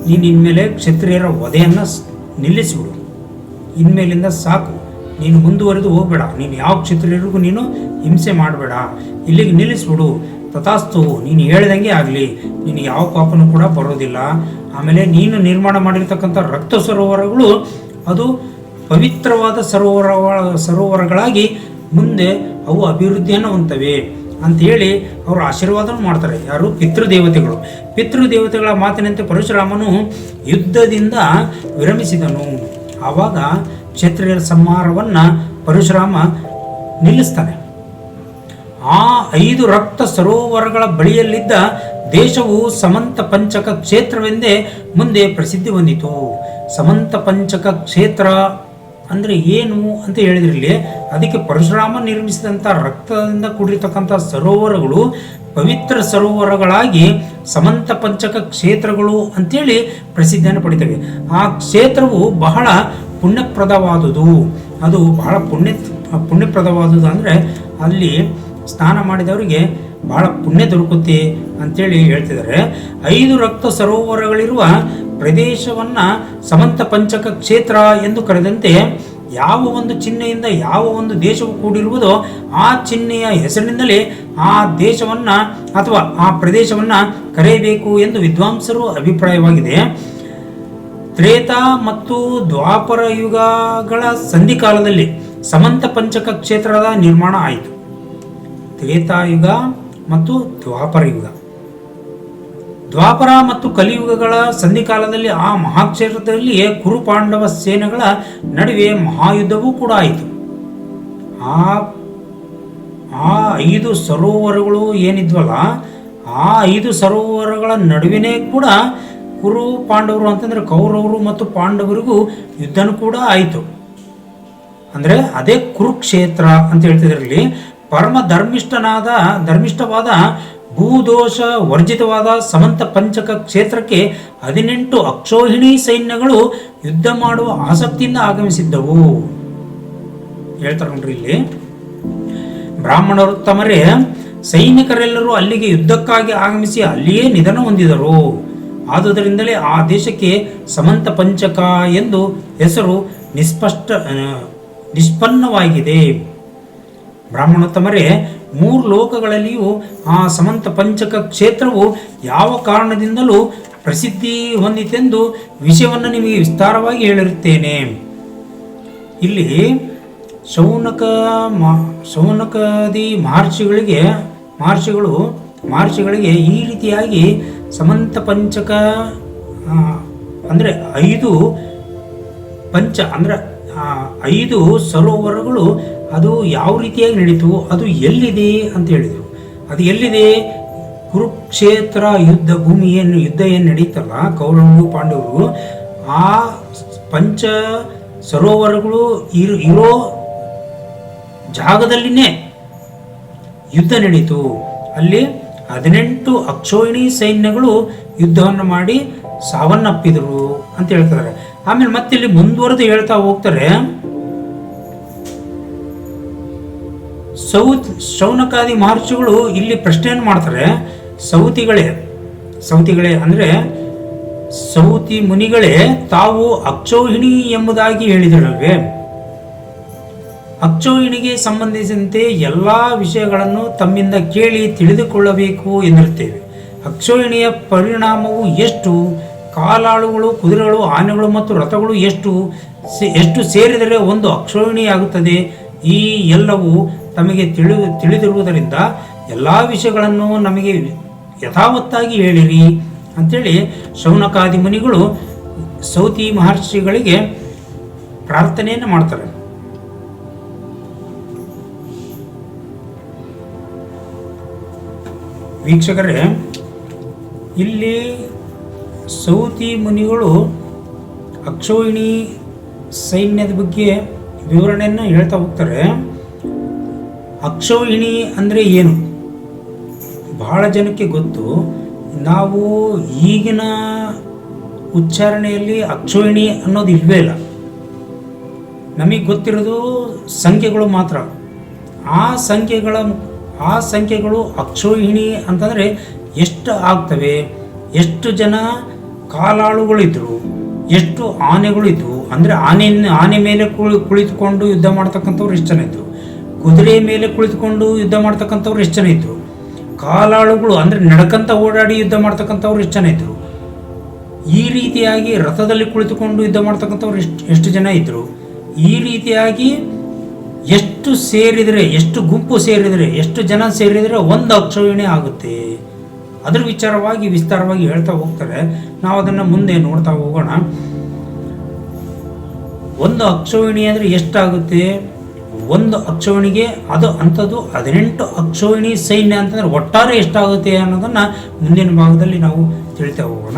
ನೀನು ಇನ್ಮೇಲೆ ಕ್ಷತ್ರಿಯರ ವಧೆಯನ್ನು ನಿಲ್ಲಿಸಿಬಿಡು. ಇನ್ಮೇಲಿಂದ ಸಾಕು. ನೀನು ಮುಂದುವರೆದು ಹೋಗಬೇಡ. ನೀನು ಯಾವ ಕ್ಷತ್ರಿಯರಿಗೂ ನೀನು ಹಿಂಸೆ ಮಾಡಬೇಡ. ಇಲ್ಲಿಗೆ ನಿಲ್ಲಿಸ್ಬಿಡು. ತಥಾಸ್ತು, ನೀನು ಹೇಳ್ದಂಗೆ ಆಗಲಿ. ನೀನು ಯಾವ ಪಾಪನೂ ಕೂಡ ಬರೋದಿಲ್ಲ. ಆಮೇಲೆ ನೀನು ನಿರ್ಮಾಣ ಮಾಡಿರ್ತಕ್ಕಂಥ ರಕ್ತ ಸರೋವರಗಳು, ಅದು ಪವಿತ್ರವಾದ ಸರೋವರ ಸರೋವರಗಳಾಗಿ ಮುಂದೆ ಅವು ಅಭಿವೃದ್ಧಿಯನ್ನು ಅಂತ ಹೇಳಿ ಅವರು ಆಶೀರ್ವಾದ ಮಾಡ್ತಾರೆ. ಯಾರು? ಪಿತೃದೇವತೆಗಳು. ಪಿತೃದೇವತೆಗಳ ಮಾತಿನಂತೆ ಪರಶುರಾಮನು ಯುದ್ಧದಿಂದ ವಿರಮಿಸಿದನು. ಆವಾಗ ಕ್ಷತ್ರಿಯರ ಸಂಹಾರವನ್ನು ಪರಶುರಾಮ ನಿಲ್ಲಿಸ್ತಾನೆ. ಆ ಐದು ರಕ್ತ ಸರೋವರಗಳ ಬಳಿಯಲ್ಲಿದ್ದ ದೇಶವು ಸಮಂತ ಪಂಚಕ ಕ್ಷೇತ್ರವೆಂದೇ ಮುಂದೆ ಪ್ರಸಿದ್ಧಿ ಹೊಂದಿತು. ಸಮಂತ ಪಂಚಕ ಕ್ಷೇತ್ರ ಅಂದರೆ ಏನು ಅಂತ ಹೇಳಿದ್ರಲ್ಲಿ ಅದಕ್ಕೆ ಪರಶುರಾಮ ನಿರ್ಮಿಸಿದಂಥ ರಕ್ತದಿಂದ ಕೂಡಿರ್ತಕ್ಕಂಥ ಸರೋವರಗಳು ಪವಿತ್ರ ಸರೋವರಗಳಾಗಿ ಸಮಂತ ಪಂಚಕ ಕ್ಷೇತ್ರಗಳು ಅಂತೇಳಿ ಪ್ರಸಿದ್ಧಿಯನ್ನು ಪಡಿತವೆ ಆ ಕ್ಷೇತ್ರವು ಬಹಳ ಪುಣ್ಯಪ್ರದವಾದುದು. ಅದು ಬಹಳ ಪುಣ್ಯ ಪುಣ್ಯಪ್ರದವಾದುದು ಅಂದರೆ ಅಲ್ಲಿ ಸ್ನಾನ ಮಾಡಿದವರಿಗೆ ಬಹಳ ಪುಣ್ಯ ದೊರಕುತ್ತೆ ಅಂತೇಳಿ ಹೇಳ್ತಿದ್ದಾರೆ. ಐದು ರಕ್ತ ಸರೋವರಗಳಿರುವ ಪ್ರದೇಶವನ್ನ ಸಮಂತ ಪಂಚಕ ಕ್ಷೇತ್ರ ಎಂದು ಕರೆದಂತೆ ಯಾವ ಒಂದು ಚಿಹ್ನೆಯಿಂದ ಯಾವ ಒಂದು ದೇಶವು ಕೂಡಿರುವುದೋ ಆ ಚಿಹ್ನೆಯ ಹೆಸರಿನಿಂದಲೇ ಆ ದೇಶವನ್ನ ಅಥವಾ ಆ ಪ್ರದೇಶವನ್ನ ಕರೆಯಬೇಕು ಎಂದು ವಿದ್ವಾಂಸರು ಅಭಿಪ್ರಾಯವಾಗಿದೆ. ತ್ರೇತ ಮತ್ತು ದ್ವಾಪರ ಯುಗಗಳ ಸಂಧಿಕಾಲದಲ್ಲಿ ಸಮಂತ ಪಂಚಕ ಕ್ಷೇತ್ರದ ನಿರ್ಮಾಣ ಆಯಿತು. ತ್ರೇತಾಯುಗ ಮತ್ತು ದ್ವಾಪರ ಯುಗ ದ್ವಾಪರ ಮತ್ತು ಕಲಿಯುಗಗಳ ಸಂಧಿಕಾಲದಲ್ಲಿ ಆ ಮಹಾಕ್ಷೇತ್ರದಲ್ಲಿಯೇ ಕುರುಪಾಂಡವ ಸೇನೆಗಳ ನಡುವೆ ಮಹಾಯುದ್ಧವೂ ಕೂಡ ಆಯಿತು. ಆ ಆ ಐದು ಸರೋವರಗಳು ಏನಿದ್ವಲ್ಲ, ಆ ಐದು ಸರೋವರಗಳ ನಡುವೆನೇ ಕೂಡ ಕುರು ಪಾಂಡವರು ಅಂತಂದ್ರೆ ಕೌರವರು ಮತ್ತು ಪಾಂಡವರಿಗೂ ಯುದ್ಧನೂ ಕೂಡ ಆಯಿತು. ಅಂದ್ರೆ ಅದೇ ಕುರುಕ್ಷೇತ್ರ ಅಂತ ಹೇಳ್ತಿದ್ರಲ್ಲಿ ಪರಮ ಧರ್ಮಿಷ್ಠನಾದ ಧರ್ಮಿಷ್ಠವಾದ, ಭೂದೋಷ ವರ್ಜಿತವಾದ ಸಮಂತ ಪಂಚಕ ಕ್ಷೇತ್ರಕ್ಕೆ ಹದಿನೆಂಟು ಅಕ್ಷೋಹಿಣಿ ಸೈನ್ಯಗಳು ಯುದ್ಧ ಮಾಡುವ ಆಸಕ್ತಿಯಿಂದ ಆಗಮಿಸಿದ್ದವು. ಹೇಳ್ತಾರೆ ನೋಡ್ರಿ ಇಲ್ಲಿ. ಬ್ರಾಹ್ಮಣರು ತಮರೇ ಸೈನಿಕರೆಲ್ಲರೂ ಅಲ್ಲಿಗೆ ಯುದ್ಧಕ್ಕಾಗಿ ಆಗಮಿಸಿ ಅಲ್ಲಿಯೇ ನಿಧನ ಹೊಂದಿದರು. ಆದುದರಿಂದಲೇ ಆ ದೇಶಕ್ಕೆ ಸಮಂತ ಪಂಚಕ ಎಂದು ಹೆಸರು ನಿಸ್ಪಷ್ಟ ನಿಷ್ಪನ್ನವಾಗಿದೆ. ಬ್ರಾಹ್ಮಣೋತ್ತಮರೇ, ಮೂರು ಲೋಕಗಳಲ್ಲಿಯೂ ಆ ಸಮಂತ ಪಂಚಕ ಕ್ಷೇತ್ರವು ಯಾವ ಕಾರಣದಿಂದಲೂ ಪ್ರಸಿದ್ಧಿ ಹೊಂದಿತೆಂದು ವಿಷಯವನ್ನು ನಿಮಗೆ ವಿಸ್ತಾರವಾಗಿ ಹೇಳಿರುತ್ತೇನೆ. ಇಲ್ಲಿ ಶೌನಕ ಮಾ, ಶೌನಕಾದಿ ಮಹರ್ಷಿಗಳಿಗೆ, ಮಹರ್ಷಿಗಳು, ಮಹರ್ಷಿಗಳಿಗೆ ಈ ರೀತಿಯಾಗಿ ಸಮಂತ ಪಂಚಕ ಅಂದರೆ ಐದು ಪಂಚ, ಅಂದರೆ ಐದು ಸರೋವರಗಳು ಅದು ಯಾವ ರೀತಿಯಾಗಿ ನಡೀತು, ಅದು ಎಲ್ಲಿದೆ ಅಂತ ಹೇಳಿದರು. ಅದು ಎಲ್ಲಿದೆ? ಕುರುಕ್ಷೇತ್ರ ಯುದ್ಧ ಭೂಮಿ ಏನು ಯುದ್ಧ ಏನು ನಡೀತಲ್ಲ, ಕೌರವರು, ಪಾಂಡವರು, ಆ ಪಂಚ ಸರೋವರಗಳು ಇರ್- ಇರೋ ಜಾಗದಲ್ಲಿನೇ ಯುದ್ಧ ನಡೀತು. ಅಲ್ಲಿ ಹದಿನೆಂಟು ಅಕ್ಷೋಹಿಣಿ ಸೈನ್ಯಗಳು ಯುದ್ಧವನ್ನು ಮಾಡಿ ಸಾವನ್ನಪ್ಪಿದರು ಅಂತ ಹೇಳ್ತಾರೆ ಆಮೇಲೆ ಮತ್ತೆ ಇಲ್ಲಿ ಮುಂದುವರೆದು ಹೇಳ್ತಾ ಹೋಗ್ತಾರೆ ಸೌತ್ ಶೌನಕಾದಿ ಮಹರ್ಷಿಗಳು ಇಲ್ಲಿ ಪ್ರಶ್ನೆಯನ್ನು ಮಾಡ್ತಾರೆ. ಸೌತಿಗಳೇ ಸೌತಿಗಳೇ ಅಂದರೆ ಸೌತಿ ಮುನಿಗಳೇ ತಾವು ಅಕ್ಷೋಹಿಣಿ ಎಂಬುದಾಗಿ ಹೇಳಿದರಲ್ವೇ ಅಕ್ಷೋಹಿಣಿಗೆ ಸಂಬಂಧಿಸಿದಂತೆ ಎಲ್ಲ ವಿಷಯಗಳನ್ನು ತಮ್ಮಿಂದ ಕೇಳಿ ತಿಳಿದುಕೊಳ್ಳಬೇಕು ಎಂದಿರುತ್ತೇವೆ. ಅಕ್ಷೋಹಿಣಿಯ ಪರಿಣಾಮವು ಎಷ್ಟು? ಕಾಲಾಳುಗಳು, ಕುದುರೆಗಳು, ಆನೆಗಳು ಮತ್ತು ರಥಗಳು ಎಷ್ಟು? ಎಷ್ಟು ಸೇರಿದರೆ ಒಂದು ಅಕ್ಷೋಹಿಣಿಯಾಗುತ್ತದೆ? ಈ ಎಲ್ಲವೂ ತಮಗೆ ತಿಳಿ ತಿಳಿದಿರುವುದರಿಂದ ಎಲ್ಲ ವಿಷಯಗಳನ್ನು ನಮಗೆ ಯಥಾವತ್ತಾಗಿ ಹೇಳಿರಿ. ಅಂಥೇಳಿ ಶೌನಕಾದಿ ಮುನಿಗಳು ಸೌತಿ ಮಹರ್ಷಿಗಳಿಗೆ ಪ್ರಾರ್ಥನೆಯನ್ನು ಮಾಡ್ತಾರೆ. ವೀಕ್ಷಕರೇ, ಇಲ್ಲಿ ಸೌತಿ ಮುನಿಗಳು ಅಕ್ಷೋಹಿಣಿ ಸೈನ್ಯದ ಬಗ್ಗೆ ವಿವರಣೆಯನ್ನು ಹೇಳ್ತಾ ಹೋಗ್ತಾರೆ. ಅಕ್ಷೋಹಿಣಿ ಅಂದರೆ ಏನು? ಬಹಳ ಜನಕ್ಕೆ ಗೊತ್ತು. ನಾವು ಈಗಿನ ಉಚ್ಚಾರಣೆಯಲ್ಲಿ ಅಕ್ಷೋಹಿಣಿ ಅನ್ನೋದು ಇಲ್ವೇ ಇಲ್ಲ. ನಮಗೆ ಗೊತ್ತಿರೋದು ಸಂಖ್ಯೆಗಳು ಮಾತ್ರ. ಆ ಸಂಖ್ಯೆಗಳ ಆ ಸಂಖ್ಯೆಗಳು ಅಕ್ಷೋಹಿಣಿ ಅಂತಂದರೆ ಎಷ್ಟು ಆಗ್ತವೆ? ಎಷ್ಟು ಜನ ಕಾಲಾಳುಗಳಿದ್ರು? ಎಷ್ಟು ಆನೆಗಳಿದ್ವು? ಅಂದರೆ ಆನೆ ಆನೆ ಮೇಲೆ ಕುಳಿ, ಕುಳಿತುಕೊಂಡು ಯುದ್ಧ ಮಾಡ್ತಕ್ಕಂಥವ್ರು ಎಷ್ಟು ಜನ ಇದ್ರು? ಕುದುರೆ ಮೇಲೆ ಕುಳಿತುಕೊಂಡು ಯುದ್ಧ ಮಾಡ್ತಕ್ಕಂಥವ್ರು ಎಷ್ಟು ಜನ ಇದ್ರು? ಕಾಲಾಳುಗಳು ಅಂದರೆ ನಡ್ಕಂತ ಓಡಾಡಿ ಯುದ್ಧ ಮಾಡ್ತಕ್ಕಂಥವ್ರು ಎಷ್ಟು ಜನ ಇದ್ರು? ಈ ರೀತಿಯಾಗಿ ರಥದಲ್ಲಿ ಕುಳಿತುಕೊಂಡು ಯುದ್ಧ ಮಾಡ್ತಕ್ಕಂಥವ್ರು ಎಷ್ಟು ಎಷ್ಟು ಜನ ಇದ್ದರು ಈ ರೀತಿಯಾಗಿ ಎಷ್ಟು ಸೇರಿದರೆ, ಎಷ್ಟು ಗುಂಪು ಸೇರಿದರೆ, ಎಷ್ಟು ಜನ ಸೇರಿದರೆ ಒಂದು ಅಕ್ಷೋಹಿಣಿ ಆಗುತ್ತೆ? ಅದ್ರ ವಿಚಾರವಾಗಿ, ವಿಸ್ತಾರವಾಗಿ ಹೇಳ್ತಾ ಹೋಗ್ತಾರೆ. ನಾವು ಅದನ್ನ ಮುಂದೆ ನೋಡ್ತಾ ಹೋಗೋಣ. ಒಂದು ಅಕ್ಷವಿಣಿ ಅಂದರೆ ಎಷ್ಟಾಗುತ್ತೆ ಒಂದು ಅಕ್ಷೋಹಿಣಿಗೆ ಅದು ಅಂಥದ್ದು ಹದಿನೆಂಟು ಅಕ್ಷೋಹಿಣಿ ಸೈನ್ಯ ಅಂತಂದ್ರೆ ಒಟ್ಟಾರೆ ಎಷ್ಟಾಗುತ್ತೆ ಅನ್ನೋದನ್ನು ಮುಂದಿನ ಭಾಗದಲ್ಲಿ ನಾವು ತಿಳಿತಾ ಹೋಗೋಣ.